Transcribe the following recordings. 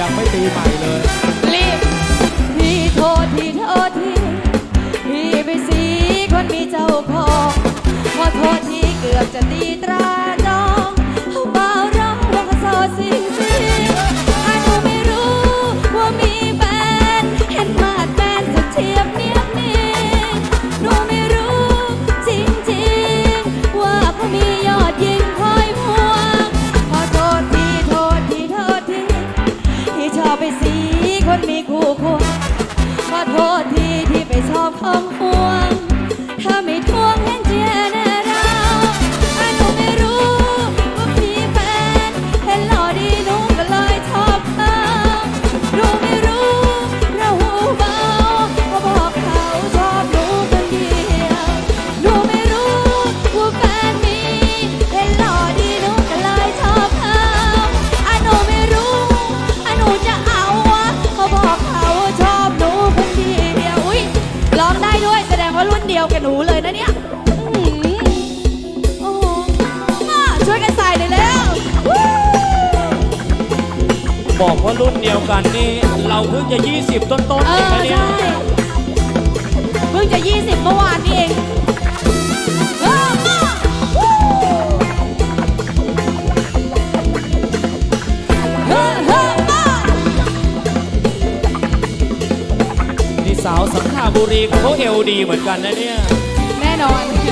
ยังไม่ตีใหม่เลย รีบพี่โทษทีโทษทีพี่ไปสีคนมีเจ้าของขอโทษที่เกือบจะตีตรา อบของหั หนูเลยนะเนี่ยอือโอ้โหอ่ช่วยกันใส่เลยแล้ว บอกว่ารุ่นเดียวกันนี่ เราเพิ่งจะ 20 ต้นๆเอเองนะเนี่ย ใช่ เพิ่งจะ 20 เมื่อวานนี้ รีเขาเอวดีเหมือนกันนะเนี่ย แน่นอน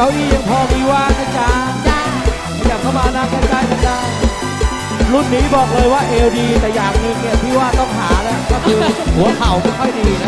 เก้าอี้ยังพอมีว่างนะจ๊ะอยากเข้ามานั่งใกล้ๆกันได้รุ่นนี้บอกเลยว่าเอลดีแต่อย่างนึ่งเนี่ยที่ว่าต้องหาแล้วก็คือหัวเข่าไม่ค่อยดีนะ